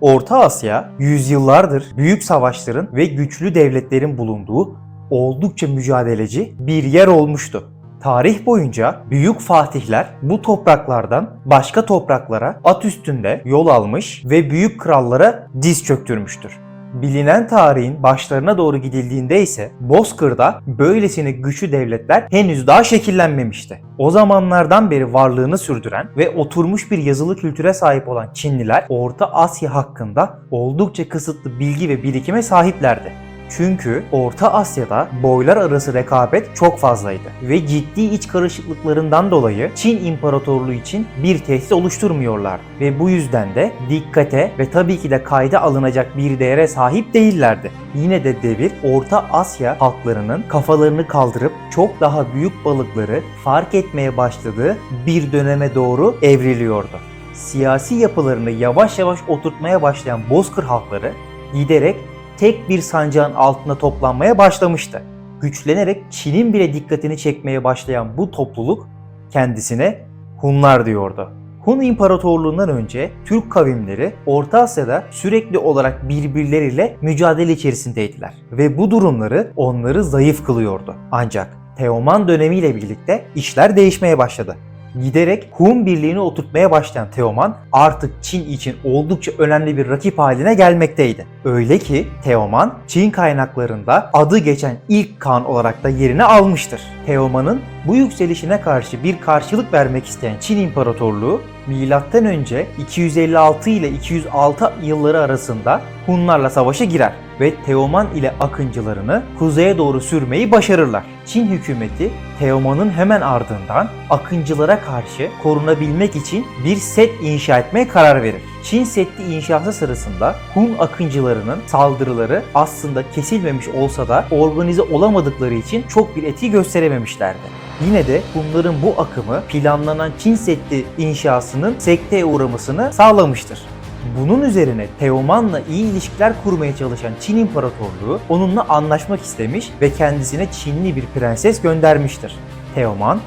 Orta Asya, yüzyıllardır büyük savaşların ve güçlü devletlerin bulunduğu oldukça mücadeleci bir yer olmuştu. Tarih boyunca büyük fatihler bu topraklardan başka topraklara at üstünde yol almış ve büyük krallara diz çöktürmüştür. Bilinen tarihin başlarına doğru gidildiğinde ise Bozkır'da böylesine güçlü devletler henüz daha şekillenmemişti. O zamanlardan beri varlığını sürdüren ve oturmuş bir yazılı kültüre sahip olan Çinliler Orta Asya hakkında oldukça kısıtlı bilgi ve birikime sahiplerdi. Çünkü Orta Asya'da boylar arası rekabet çok fazlaydı ve ciddi iç karışıklıklarından dolayı Çin İmparatorluğu için bir tehdit oluşturmuyorlardı ve bu yüzden de dikkate ve tabii ki de kayda alınacak bir değere sahip değillerdi. Yine de devir Orta Asya halklarının kafalarını kaldırıp çok daha büyük balıkları fark etmeye başladığı bir döneme doğru evriliyordu. Siyasi yapılarını yavaş yavaş oturtmaya başlayan Bozkır halkları giderek tek bir sancağın altında toplanmaya başlamıştı. Güçlenerek Çin'in bile dikkatini çekmeye başlayan bu topluluk kendisine Hunlar diyordu. Hun İmparatorluğundan önce Türk kavimleri Orta Asya'da sürekli olarak birbirleriyle mücadele içerisindeydiler ve bu durumları onları zayıf kılıyordu. Ancak Teoman dönemiyle birlikte işler değişmeye başladı. Giderek Hun birliğini oturtmaya başlayan Teoman artık Çin için oldukça önemli bir rakip haline gelmekteydi. Öyle ki Teoman Çin kaynaklarında adı geçen ilk kan olarak da yerini almıştır. Teoman'ın bu yükselişine karşı bir karşılık vermek isteyen Çin İmparatorluğu milattan önce 256 ile 206 yılları arasında Hunlarla savaşa girer ve Teoman ile akıncılarını kuzeye doğru sürmeyi başarırlar. Çin hükümeti Teoman'ın hemen ardından akıncılara karşı korunabilmek için bir set inşa etmeye karar verir. Çin Seddi inşası sırasında Hun akıncılarının saldırıları aslında kesilmemiş olsa da organize olamadıkları için çok bir etki gösterememişlerdi. Yine de Hunların bu akımı planlanan Çin Seddi inşasının sekteye uğramasını sağlamıştır. Bunun üzerine Teoman'la iyi ilişkiler kurmaya çalışan Çin İmparatorluğu onunla anlaşmak istemiş ve kendisine Çinli bir prenses göndermiştir. Teoman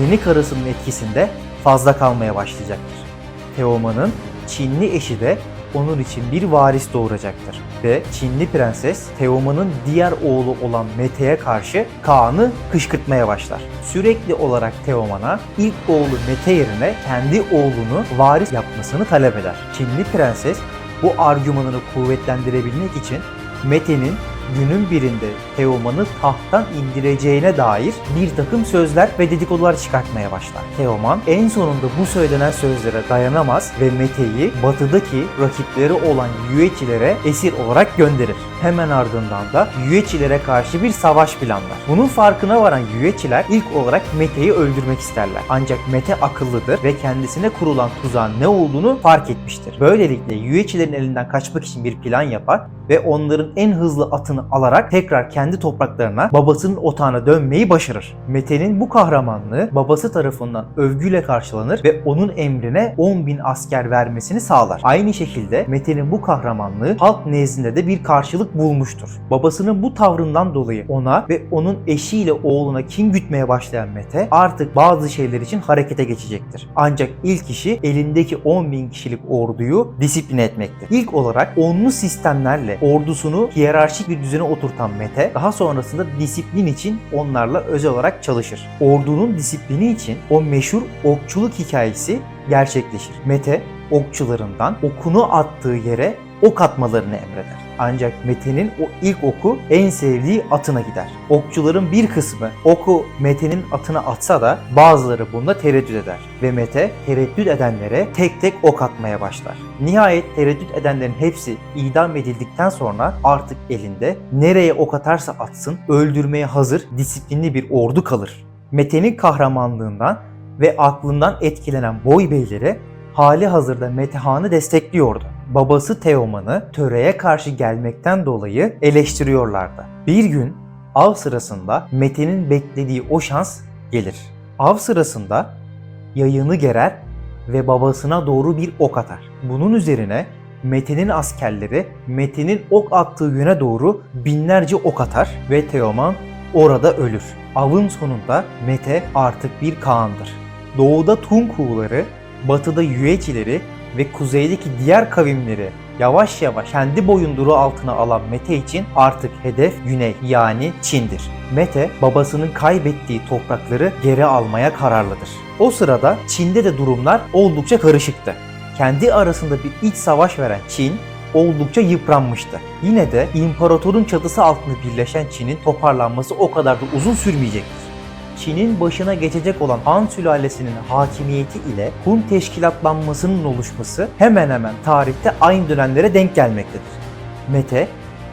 yeni karısının etkisinde fazla kalmaya başlayacaktır. Teoman'ın Çinli eşi de onun için bir varis doğuracaktır. Ve Çinli prenses Teoman'ın diğer oğlu olan Mete'ye karşı Kaan'ı kışkırtmaya başlar. Sürekli olarak Teoman'a ilk oğlu Mete yerine kendi oğlunu varis yapmasını talep eder. Çinli prenses bu argümanını kuvvetlendirebilmek için Mete'nin günün birinde Teoman'ı tahttan indireceğine dair bir takım sözler ve dedikodular çıkartmaya başlar. Teoman en sonunda bu söylenen sözlere dayanamaz ve Mete'yi batıdaki rakipleri olan Yüeçilere esir olarak gönderir. Hemen ardından da Yüeçilere karşı bir savaş planlar. Bunun farkına varan Yüeçiler ilk olarak Mete'yi öldürmek isterler. Ancak Mete akıllıdır ve kendisine kurulan tuzağın ne olduğunu fark etmiştir. Böylelikle Yüeçilerin elinden kaçmak için bir plan yapar ve onların en hızlı atını alarak tekrar kendi topraklarına babasının otağına dönmeyi başarır. Mete'nin bu kahramanlığı babası tarafından övgüyle karşılanır ve onun emrine 10 bin asker vermesini sağlar. Aynı şekilde Mete'nin bu kahramanlığı halk nezdinde de bir karşılık bulmuştur. Babasının bu tavrından dolayı ona ve onun eşiyle oğluna kin gütmeye başlayan Mete artık bazı şeyler için harekete geçecektir. Ancak ilk işi elindeki 10 bin kişilik orduyu disipline etmektir. İlk olarak onlu sistemlerle ordusunu hiyerarşik bir düzene oturtan Mete daha sonrasında disiplin için onlarla özel olarak çalışır. Ordunun disiplini için o meşhur okçuluk hikayesi gerçekleşir. Mete okçularından okunu attığı yere ok atmalarını emreder. Ancak Mete'nin o ilk oku en sevdiği atına gider. Okçuların bir kısmı oku Mete'nin atına atsa da bazıları bunda tereddüt eder. Ve Mete tereddüt edenlere tek tek ok atmaya başlar. Nihayet tereddüt edenlerin hepsi idam edildikten sonra artık elinde nereye ok atarsa atsın öldürmeye hazır disiplinli bir ordu kalır. Mete'nin kahramanlığından ve aklından etkilenen boy beyleri hali hazırda Metehan'ı destekliyordu. Babası Teoman'ı töreye karşı gelmekten dolayı eleştiriyorlardı. Bir gün av sırasında Mete'nin beklediği o şans gelir. Av sırasında yayını gerer ve babasına doğru bir ok atar. Bunun üzerine Mete'nin askerleri Mete'nin ok attığı yöne doğru binlerce ok atar ve Teoman orada ölür. Avın sonunda Mete artık bir Kaan'dır. Doğuda Tunkuğuları, batıda Yüecileri ve kuzeydeki diğer kavimleri yavaş yavaş kendi boyunduruğu altına alan Mete için artık hedef güney yani Çin'dir. Mete babasının kaybettiği toprakları geri almaya kararlıdır. O sırada Çin'de de durumlar oldukça karışıktı. Kendi arasında bir iç savaş veren Çin oldukça yıpranmıştı. Yine de imparatorun çatısı altında birleşen Çin'in toparlanması o kadar da uzun sürmeyecektir. Çin'in başına geçecek olan Han sülalesinin hakimiyeti ile Hun teşkilatlanmasının oluşması hemen hemen tarihte aynı dönemlere denk gelmektedir. Mete,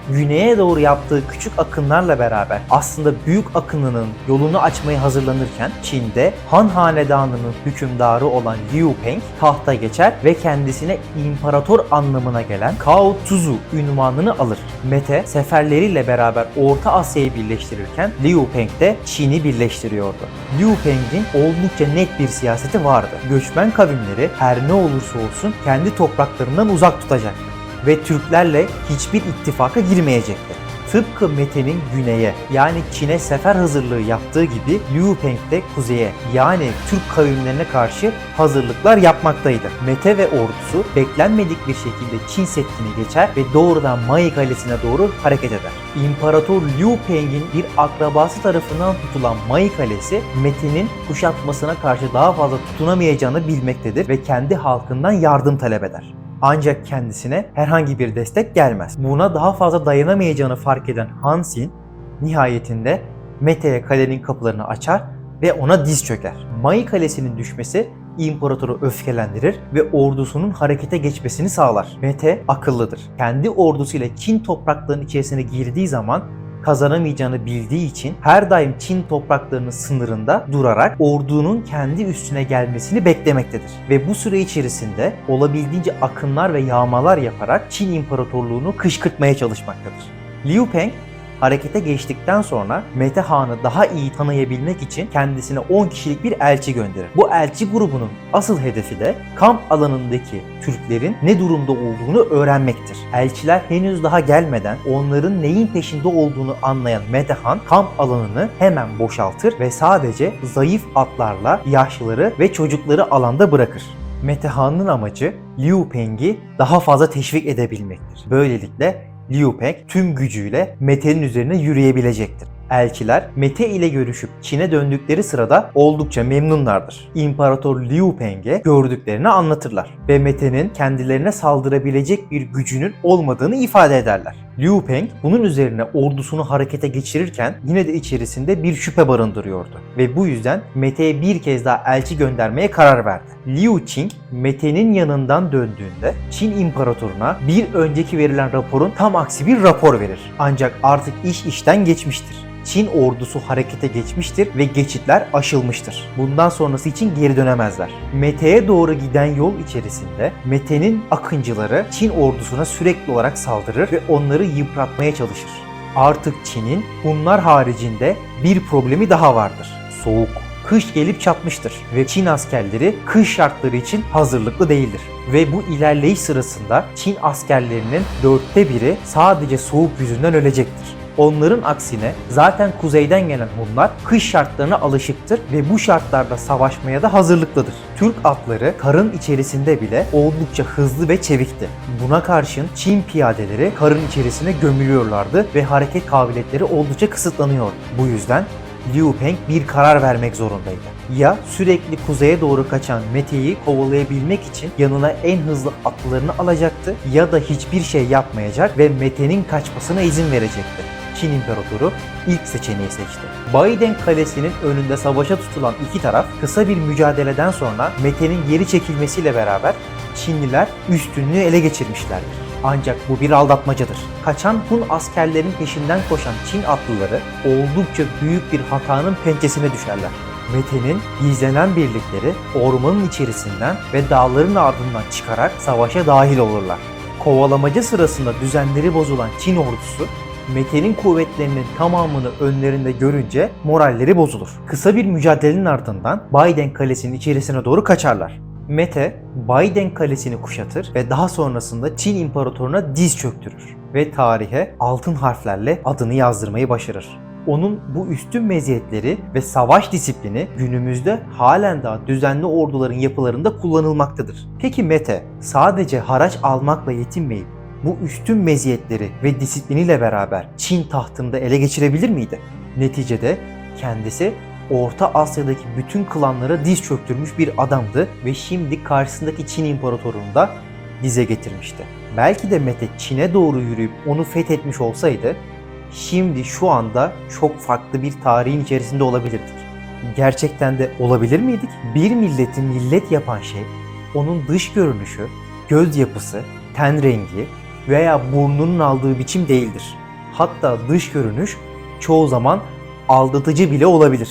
güneye doğru yaptığı küçük akınlarla beraber aslında büyük akınının yolunu açmaya hazırlanırken Çin'de Han Hanedanı'nın hükümdarı olan Liu Peng tahta geçer ve kendisine imparator anlamına gelen Cao Tuzu ünvanını alır. Mete seferleriyle beraber Orta Asya'yı birleştirirken Liu Peng de Çin'i birleştiriyordu. Liu Peng'in oldukça net bir siyaseti vardı. Göçmen kavimleri her ne olursa olsun kendi topraklarından uzak tutacaktı ve Türklerle hiçbir ittifaka girmeyecekti. Tıpkı Mete'nin güneye yani Çin'e sefer hazırlığı yaptığı gibi Liu Peng de kuzeye yani Türk kavimlerine karşı hazırlıklar yapmaktaydı. Mete ve ordusu beklenmedik bir şekilde Çin Seddi'ni geçer ve doğrudan Mai Kalesi'ne doğru hareket eder. İmparator Liu Peng'in bir akrabası tarafından tutulan Mai Kalesi Mete'nin kuşatmasına karşı daha fazla tutunamayacağını bilmektedir ve kendi halkından yardım talep eder. Ancak kendisine herhangi bir destek gelmez. Buna daha fazla dayanamayacağını fark eden Hansin nihayetinde Mete'ye kalenin kapılarını açar ve ona diz çöker. Mai kalesinin düşmesi imparatoru öfkelendirir ve ordusunun harekete geçmesini sağlar. Mete akıllıdır. Kendi ordusuyla Çin topraklarının içerisine girdiği zaman kazanamayacağını bildiği için her daim Çin topraklarının sınırında durarak ordunun kendi üstüne gelmesini beklemektedir. Ve bu süre içerisinde olabildiğince akınlar ve yağmalar yaparak Çin İmparatorluğunu kışkırtmaya çalışmaktadır. Liu Peng harekete geçtikten sonra Mete Han'ı daha iyi tanıyabilmek için kendisine 10 kişilik bir elçi gönderir. Bu elçi grubunun asıl hedefi de kamp alanındaki Türklerin ne durumda olduğunu öğrenmektir. Elçiler henüz daha gelmeden onların neyin peşinde olduğunu anlayan Mete Han kamp alanını hemen boşaltır ve sadece zayıf atlarla yaşlıları ve çocukları alanda bırakır. Metehan'ın amacı Liu Peng'i daha fazla teşvik edebilmektir. Böylelikle Liu Peng tüm gücüyle Mete'nin üzerine yürüyebilecektir. Elçiler Mete ile görüşüp Çin'e döndükleri sırada oldukça memnunlardır. İmparator Liu Peng'e gördüklerini anlatırlar ve Mete'nin kendilerine saldırabilecek bir gücünün olmadığını ifade ederler. Liu Peng bunun üzerine ordusunu harekete geçirirken yine de içerisinde bir şüphe barındırıyordu ve bu yüzden Mete'ye bir kez daha elçi göndermeye karar verdi. Liu Qing Mete'nin yanından döndüğünde Çin İmparatoruna bir önceki verilen raporun tam aksi bir rapor verir. Ancak artık iş işten geçmiştir. Çin ordusu harekete geçmiştir ve geçitler aşılmıştır. Bundan sonrası için geri dönemezler. Mete'ye doğru giden yol içerisinde Mete'nin akıncıları Çin ordusuna sürekli olarak saldırır ve onları yıpratmaya çalışır. Artık Çin'in Hunlar haricinde bir problemi daha vardır. Soğuk. Kış gelip çatmıştır ve Çin askerleri kış şartları için hazırlıklı değildir. Ve bu ilerleyiş sırasında Çin askerlerinin dörtte biri sadece soğuk yüzünden ölecektir. Onların aksine zaten kuzeyden gelen Hunlar kış şartlarına alışıktır ve bu şartlarda savaşmaya da hazırlıklıdır. Türk atları karın içerisinde bile oldukça hızlı ve çevikti. Buna karşın Çin piyadeleri karın içerisine gömülüyorlardı ve hareket kabiliyetleri oldukça kısıtlanıyordu. Bu yüzden Liu Peng bir karar vermek zorundaydı. Ya sürekli kuzeye doğru kaçan Mete'yi kovalayabilmek için yanına en hızlı atlılarını alacaktı ya da hiçbir şey yapmayacak ve Mete'nin kaçmasına izin verecekti. Çin İmparatoru ilk seçeneği seçti. Biden Kalesi'nin önünde savaşa tutulan iki taraf kısa bir mücadeleden sonra Mete'nin geri çekilmesiyle beraber Çinliler üstünlüğü ele geçirmişlerdir. Ancak bu bir aldatmacadır. Kaçan Hun askerlerin peşinden koşan Çin atlıları oldukça büyük bir hatanın pençesine düşerler. Mete'nin gizlenen birlikleri ormanın içerisinden ve dağların ardından çıkarak savaşa dahil olurlar. Kovalamaca sırasında düzenleri bozulan Çin ordusu Mete'nin kuvvetlerinin tamamını önlerinde görünce moralleri bozulur. Kısa bir mücadelenin ardından Biden Kalesi'nin içerisine doğru kaçarlar. Mete, Biden Kalesi'ni kuşatır ve daha sonrasında Çin İmparatoruna diz çöktürür ve tarihe altın harflerle adını yazdırmayı başarır. onun bu üstün meziyetleri ve savaş disiplini günümüzde halen daha düzenli orduların yapılarında kullanılmaktadır. Peki Mete sadece haraç almakla yetinmeyip bu üstün meziyetleri ve disipliniyle beraber Çin tahtında ele geçirebilir miydi? Neticede kendisi Orta Asya'daki bütün klanlara diz çöktürmüş bir adamdı ve şimdi karşısındaki Çin İmparatorluğunu da dize getirmişti. Belki de Mete Çin'e doğru yürüyüp onu fethetmiş olsaydı şimdi şu anda çok farklı bir tarihin içerisinde olabilirdik. Gerçekten de olabilir miydik? Bir milleti millet yapan şey onun dış görünüşü, göz yapısı, ten rengi veya burnunun aldığı biçim değildir. Hatta dış görünüş çoğu zaman aldatıcı bile olabilir.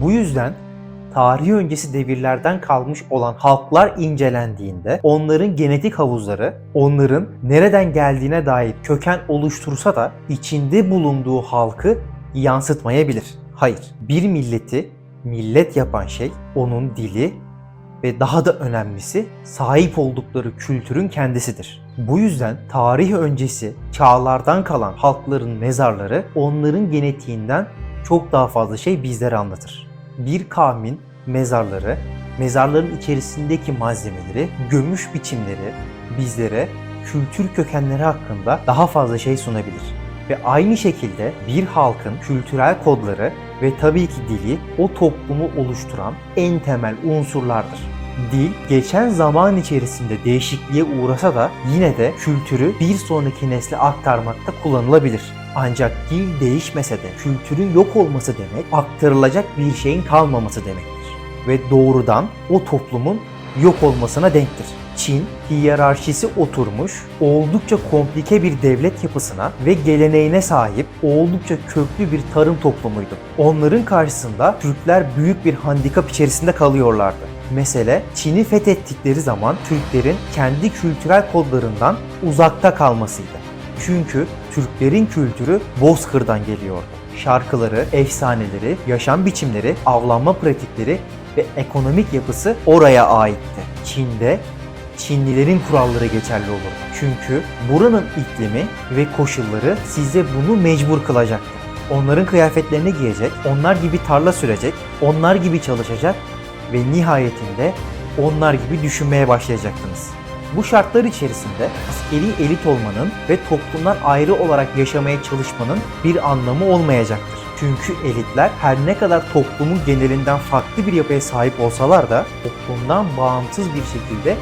Bu yüzden tarih öncesi devirlerden kalmış olan halklar incelendiğinde onların genetik havuzları onların nereden geldiğine dair köken oluştursa da içinde bulunduğu halkı yansıtmayabilir. Hayır, bir milleti millet yapan şey onun dili ve daha da önemlisi sahip oldukları kültürün kendisidir. Bu yüzden tarih öncesi çağlardan kalan halkların mezarları onların genetiğinden çok daha fazla şey bizlere anlatır. Bir kavmin mezarları, mezarların içerisindeki malzemeleri, gömüş biçimleri bizlere kültür kökenleri hakkında daha fazla şey sunabilir. Ve aynı şekilde bir halkın kültürel kodları ve tabii ki dili o toplumu oluşturan en temel unsurlardır. Dil geçen zaman içerisinde değişikliğe uğrasa da yine de kültürü bir sonraki nesle aktarmakta kullanılabilir. Ancak dil değişmese de kültürün yok olması demek aktarılacak bir şeyin kalmaması demektir. Ve doğrudan o toplumun yok olmasına denktir. Çin hiyerarşisi oturmuş, oldukça komplike bir devlet yapısına ve geleneğine sahip oldukça köklü bir tarım toplumuydu. Onların karşısında Türkler büyük bir handikap içerisinde kalıyorlardı. Mesele Çin'i fethettikleri zaman Türklerin kendi kültürel kodlarından uzakta kalmasıydı. Çünkü Türklerin kültürü Bozkır'dan geliyordu. Şarkıları, efsaneleri, yaşam biçimleri, avlanma pratikleri ve ekonomik yapısı oraya aitti. Çin'de Çinlilerin kuralları geçerli olurdu. Çünkü buranın iklimi ve koşulları size bunu mecbur kılacaktı. Onların kıyafetlerini giyecek, onlar gibi tarla sürecek, onlar gibi çalışacak ve nihayetinde onlar gibi düşünmeye başlayacaktınız. Bu şartlar içerisinde askeri elit olmanın ve toplumdan ayrı olarak yaşamaya çalışmanın bir anlamı olmayacaktır. Çünkü elitler her ne kadar toplumun genelinden farklı bir yapıya sahip olsalar da toplumdan bağımsız bir şekilde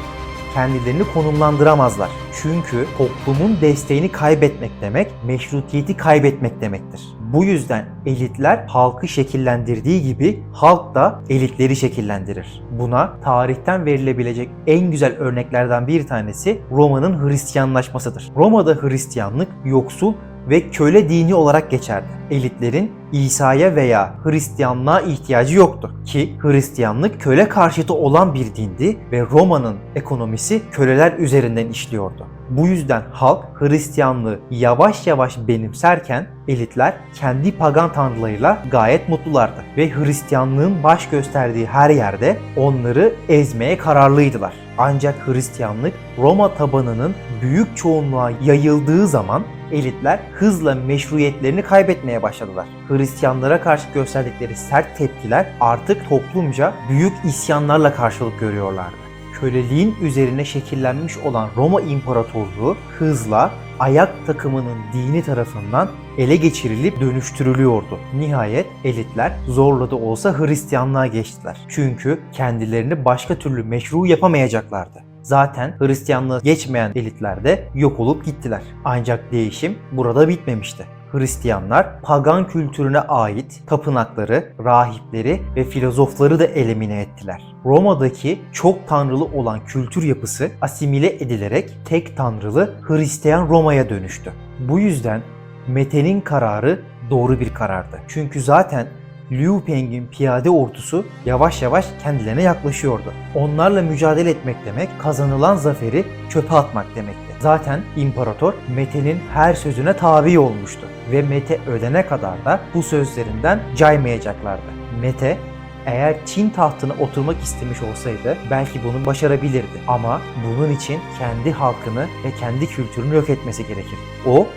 kendilerini konumlandıramazlar. Çünkü toplumun desteğini kaybetmek demek, meşrutiyeti kaybetmek demektir. Bu yüzden elitler halkı şekillendirdiği gibi halk da elitleri şekillendirir. Buna tarihten verilebilecek en güzel örneklerden bir tanesi Roma'nın Hristiyanlaşmasıdır. Roma'da Hristiyanlık yoksul ve köle dini olarak geçerdi. Elitlerin İsa'ya veya Hristiyanlığa ihtiyacı yoktu ki Hristiyanlık köle karşıtı olan bir dindi ve Roma'nın ekonomisi köleler üzerinden işliyordu. Bu yüzden halk Hristiyanlığı yavaş yavaş benimserken elitler kendi pagan tanrılarıyla gayet mutlulardı ve Hristiyanlığın baş gösterdiği her yerde onları ezmeye kararlıydılar. Ancak Hristiyanlık Roma tabanının büyük çoğunluğa yayıldığı zaman elitler hızla meşruiyetlerini kaybetmeye başladılar. Hristiyanlara karşı gösterdikleri sert tepkiler artık toplumca büyük isyanlarla karşılık görüyorlardı. Köleliğin üzerine şekillenmiş olan Roma İmparatorluğu hızla ayak takımının dini tarafından ele geçirilip dönüştürülüyordu. Nihayet elitler zorla da olsa Hristiyanlığa geçtiler. Çünkü kendilerini başka türlü meşru yapamayacaklardı. Zaten Hristiyanlığa geçmeyen elitler de yok olup gittiler. Ancak değişim burada bitmemişti. Hristiyanlar pagan kültürüne ait tapınakları, rahipleri ve filozofları da elimine ettiler. Roma'daki çok tanrılı olan kültür yapısı asimile edilerek tek tanrılı Hristiyan Roma'ya dönüştü. Bu yüzden Mete'nin kararı doğru bir karardı. Çünkü zaten Liu Peng'in piyade ordusu yavaş yavaş kendilerine yaklaşıyordu. Onlarla mücadele etmek demek kazanılan zaferi çöpe atmak demekti. Zaten imparator Mete'nin her sözüne tabi olmuştu ve Mete ölene kadar da bu sözlerinden caymayacaklardı. Mete eğer Çin tahtına oturmak istemiş olsaydı belki bunu başarabilirdi. Ama bunun için kendi halkını ve kendi kültürünü yok etmesi gerekir. O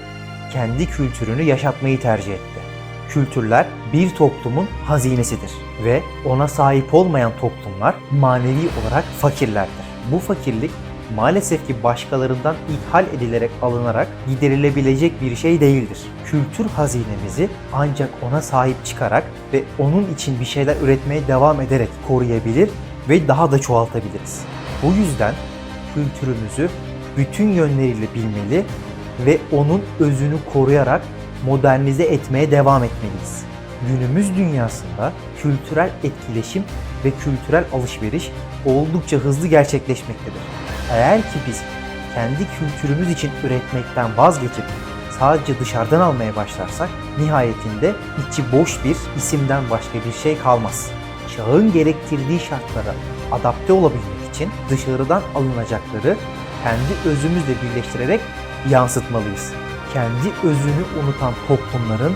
kendi kültürünü yaşatmayı tercih etti. Kültürler bir toplumun hazinesidir ve ona sahip olmayan toplumlar manevi olarak fakirlerdir. Bu fakirlik maalesef ki başkalarından ithal edilerek alınarak giderilebilecek bir şey değildir. Kültür hazinemizi ancak ona sahip çıkarak ve onun için bir şeyler üretmeye devam ederek koruyabilir ve daha da çoğaltabiliriz. Bu yüzden kültürümüzü bütün yönleriyle bilmeli ve onun özünü koruyarak modernize etmeye devam etmeliyiz. Günümüz dünyasında kültürel etkileşim ve kültürel alışveriş oldukça hızlı gerçekleşmektedir. Eğer ki biz kendi kültürümüz için üretmekten vazgeçip sadece dışarıdan almaya başlarsak nihayetinde içi boş bir isimden başka bir şey kalmaz. Çağın gerektirdiği şartlara adapte olabilmek için dışarıdan alınacakları kendi özümüzle birleştirerek yansıtmalıyız. Kendi özünü unutan toplumların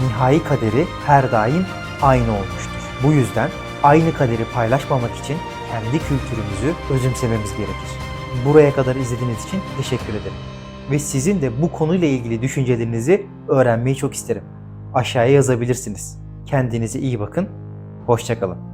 nihai kaderi her daim aynı olmuştur. Bu yüzden aynı kaderi paylaşmamak için kendi kültürümüzü özümsememiz gerekir. Buraya kadar izlediğiniz için teşekkür ederim. Ve sizin de bu konuyla ilgili düşüncelerinizi öğrenmeyi çok isterim. Aşağıya yazabilirsiniz. Kendinize iyi bakın. Hoşçakalın.